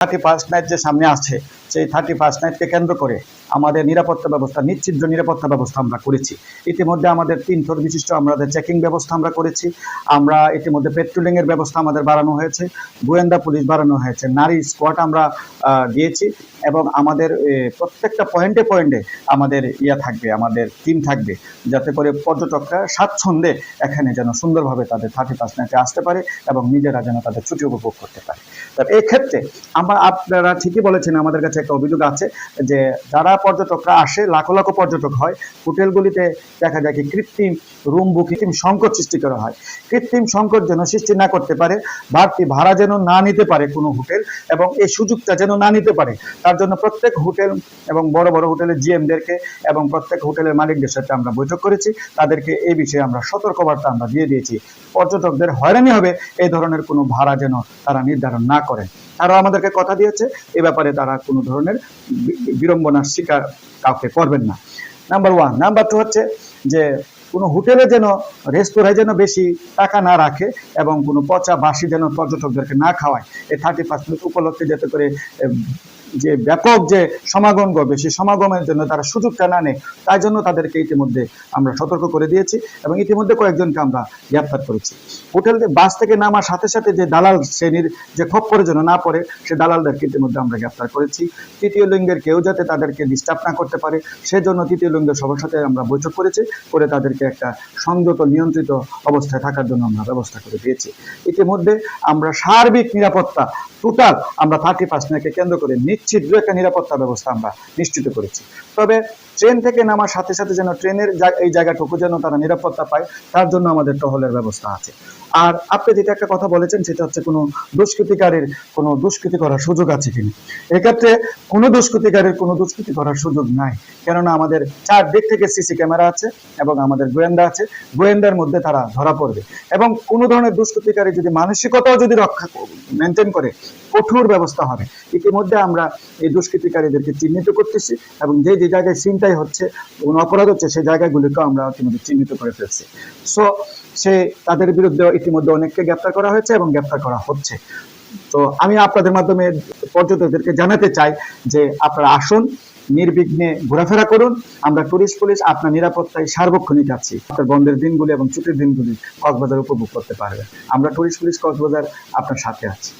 Thirty first night যে সামনে আছে সেই থার্টি ফার্স্ট নাইটকে কেন্দ্র করে আমাদের নিরাপত্তা ব্যবস্থা নিশ্চিদ্র নিরাপত্তা ব্যবস্থা আমরা করেছি। ইতিমধ্যে আমাদের তিন থর বিশিষ্ট আমাদের চেকিং ব্যবস্থা আমরা করেছি। আমরা ইতিমধ্যে পেট্রোলিং এর ব্যবস্থা আমাদের বাড়ানো হয়েছে। গোয়েন্দা পুলিশ বাড়ানো হয়েছে। নারী স্কোয়াড আমরা দিয়েছি এবং আমাদের প্রত্যেকটা পয়েন্টে পয়েন্টে আমাদের ইয়া থাকবে, আমাদের টিম থাকবে। যাতে করে পর্যটকরা স্বাচ্ছন্দ্যে এখানে যেন সুন্দরভাবে তাদের থার্টি ফার্স্ট নাইটে আসতে পারে এবং নিজেরা যেন তাদের ছুটি উপভোগ করতে পারে। তো এই ক্ষেত্রে আমরা আপনারা ঠিকই বলেছেন আমাদের কাছে একটা অভিযোগ আছে যে যারা পর্যটকরা আসে, লাখো লাখো পর্যটক হয়, হোটেলগুলিতে দেখা যায় কি কৃত্রিম রুম বুক সংকট সৃষ্টি করা হয়। কৃত্রিম সংকট যেন সৃষ্টি না করতে পারে, বাড়তি ভাড়া যেন না নিতে পারে কোনো হোটেল এবং এই সুযোগটা যেন না নিতে পারে, তার জন্য প্রত্যেক হোটেল এবং বড় বড় হোটেলের জিএমদেরকে এবং প্রত্যেক হোটেলের মালিকদের সাথে আমরা বৈঠক করেছি। তাদেরকে এই বিষয়ে আমরা সতর্কবার্তা আমরা দিয়ে দিয়েছি। পর্যটকদের হয়রানি হবে, এই ধরনের কোনো ভাড়া যেন তারা নির্ধারণ না করেন। তারা আমাদেরকে কথা দিয়েছে। এ ব্যাপারে তারা কোনো ধরনের বিড়ম্বনার শিকার কাউকে করবেন না। নাম্বার ওয়ান নাম্বার টু হচ্ছে যে, কোনো হোটেলে যেন রেস্তোরাঁয় যেন বেশি টাকা না রাখে এবং কোনো পচা বাসি যেন পর্যটকদেরকে না খাওয়ায়, এই থার্টি পার্সেন্ট উপলক্ষে যাতে করে যে ব্যাপক যে সমাগম করবে সেই সমাগমের জন্য তারা সুযোগটা না নেয়, তাই জন্য তাদেরকে ইতিমধ্যে আমরা সতর্ক করে দিয়েছি এবং ইতিমধ্যে কয়েকজনকে আমরা গ্রেপ্তার করেছি। হোটেল বাস থেকে নামার সাথে সাথে যে দালাল শ্রেণির যে খপ্পরে যেন না পড়ে, সে দালালদেরকে ইতিমধ্যে আমরা গ্রেপ্তার করেছি। তৃতীয় লিঙ্গের কেউ যাতে তাদেরকে ডিস্টার্ব না করতে পারে, সেজন্য তৃতীয় লিঙ্গের সবার সাথে আমরা বৈঠক করেছি, করে তাদেরকে একটা সংযত, নিয়ন্ত্রিত অবস্থায় থাকার জন্য আমরা ব্যবস্থা করে দিয়েছি। ইতিমধ্যে আমরা সার্বিক নিরাপত্তা টোটাল আমরা থার্টি পার্সেন্টকে কেন্দ্র করে নিশ্চিত একটা নিরাপত্তা ব্যবস্থা আমরা নিশ্চিত করেছি। তবে ট্রেন থেকে নামার সাথে সাথে যেন ট্রেনের এই জায়গাটুকু যেন তারা নিরাপত্তা পায়, তার জন্য আমাদের টহলের ব্যবস্থা আছে। আর আপনি যেটা একটা কথা বলেছেন, সেটা হচ্ছে কোনো দুষ্কৃতিকারীর কোনো দুষ্কৃতি করার সুযোগ আছে কিনা? এক্ষেত্রে কোনো দুষ্কৃতিকারীর কোনো দুষ্কৃতি করার সুযোগ নাই, কেননা আমাদের চারদিক থেকে সিসি ক্যামেরা আছে এবং আমাদের গোয়েন্দা আছে। গোয়েন্দার মধ্যে তারা ধরা পড়বে। এবং কোনো ধরনের দুষ্কৃতিকারী যদি মানসিকতাও যদি রক্ষা মেনটেন করে কঠোর ব্যবস্থা হবে। ইতিমধ্যে আমরা এই দুষ্কৃতিকারীদেরকে চিহ্নিত করতেছি এবং যে যে জায়গায় চিন্তাই হচ্ছে, কোনো অপরাধ হচ্ছে, সেই জায়গাগুলিকেও আমরা ইতিমধ্যে চিহ্নিত করে ফেলছি। সো সে তাদের বিরুদ্ধে ইতিমধ্যে অনেককে গ্রেপ্তার করা হয়েছে এবং গ্রেপ্তার করা হচ্ছে। তো আমি আপনাদের মাধ্যমে পর্যটকদেরকে জানাতে চাই যে, আপনারা আসুন, নির্বিঘ্নে ঘোরাফেরা করুন। আমরা টুরিস্ট পুলিশ আপনার নিরাপত্তায় সার্বক্ষণিক আছি। আপনার বন্ধের দিনগুলি এবং ছুটির দিনগুলি কক্সবাজার উপভোগ করতে পারবেন। আমরা টুরিস্ট পুলিশ কক্সবাজার আপনার সাথে আছি।